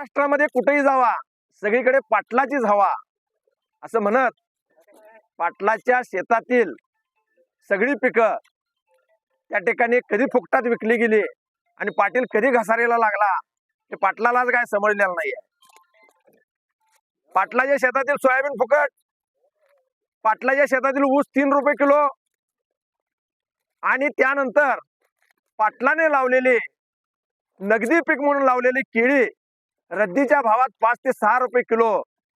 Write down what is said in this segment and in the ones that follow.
महाराष्ट्रामध्ये कुठेही जावा सगळीकडे पाटलाचीच हवा असं म्हणत पाटलाच्या शेतातील सगळी पिकं त्या ठिकाणी कधी फुकटात विकली गेली आणि पाटील कधी घसारेला लागला हे पाटलालाच काय समजलेलं नाहीये. पाटलाच्या शेतातील सोयाबीन फुकट पाटलाच्या शेतातील ऊस तीन रुपये किलो आणि त्यानंतर पाटलाने लावलेली नगदी पीक म्हणून लावलेली केळी रद्दीच्या भावात पाच ते सहा रुपये किलो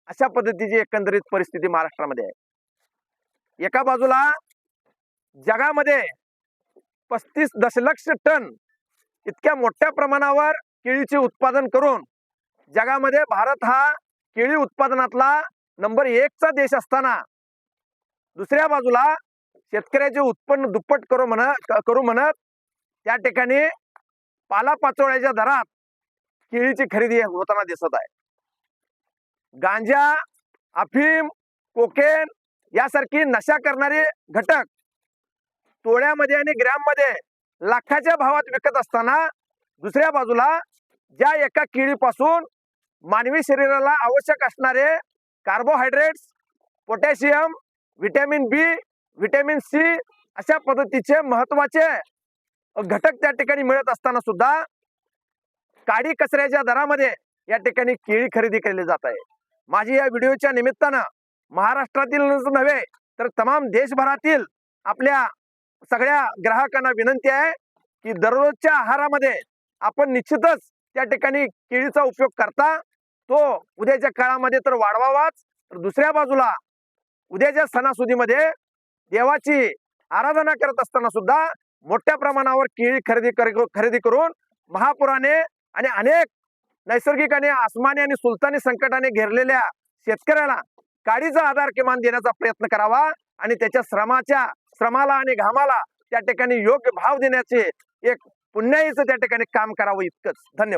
अशा पद्धतीची एकंदरीत परिस्थिती महाराष्ट्रामध्ये आहे. एका बाजूला जगामध्ये पस्तीस दशलक्ष टन इतक्या मोठ्या प्रमाणावर केळीचे उत्पादन करून जगामध्ये भारत हा केळी उत्पादनातला नंबर एकचा देश असताना दुसऱ्या बाजूला शेतकऱ्याचे उत्पन्न दुप्पट करू म्हणत करू म्हणत त्या ठिकाणी पालापाचोळ्याच्या दरात केळीची खरेदी होताना दिसत आहे. गांजा अफीम कोकेन यासारखी नशा करणारे घटक तोळ्यामध्ये आणि ग्रॅममध्ये लाखाच्या भावात विकत असताना दुसऱ्या बाजूला ज्या एका केळीपासून मानवी शरीराला आवश्यक असणारे carbohydrates potassium vitamin B vitamin C अशा पद्धतीचे महत्त्वाचे घटक त्या ठिकाणी मिळत असताना सुद्धा काडी कचऱ्याच्या दरामध्ये या ठिकाणी केळी खरेदी केली जात आहे. माझी या व्हिडिओच्या निमित्तानं महाराष्ट्रातील नव्हे तर तमाम देशभरातील आपल्या सगळ्या ग्राहकांना विनंती आहे की दररोजच्या आहारामध्ये आपण निश्चितच त्या ठिकाणी केळीचा उपयोग करता. तो उद्याच्या काळामध्ये तर वाढवावाच. तर दुसऱ्या बाजूला उद्याच्या सणासुदीमध्ये देवाची आराधना करत असताना सुद्धा मोठ्या प्रमाणावर केळी खरेदी कर- खरेदी करून महापुराने आणि अनेक नैसर्गिक आणि आसमानी आणि सुलतानी संकटाने घेरलेल्या शेतकऱ्याला काडीचा आधार किमान देण्याचा प्रयत्न करावा आणि त्याच्या श्रमाच्या श्रमाला आणि घामाला त्या ठिकाणी योग्य भाव देण्याचे एक पुण्याईचं त्या ठिकाणी काम करावं इतकंच. धन्यवाद.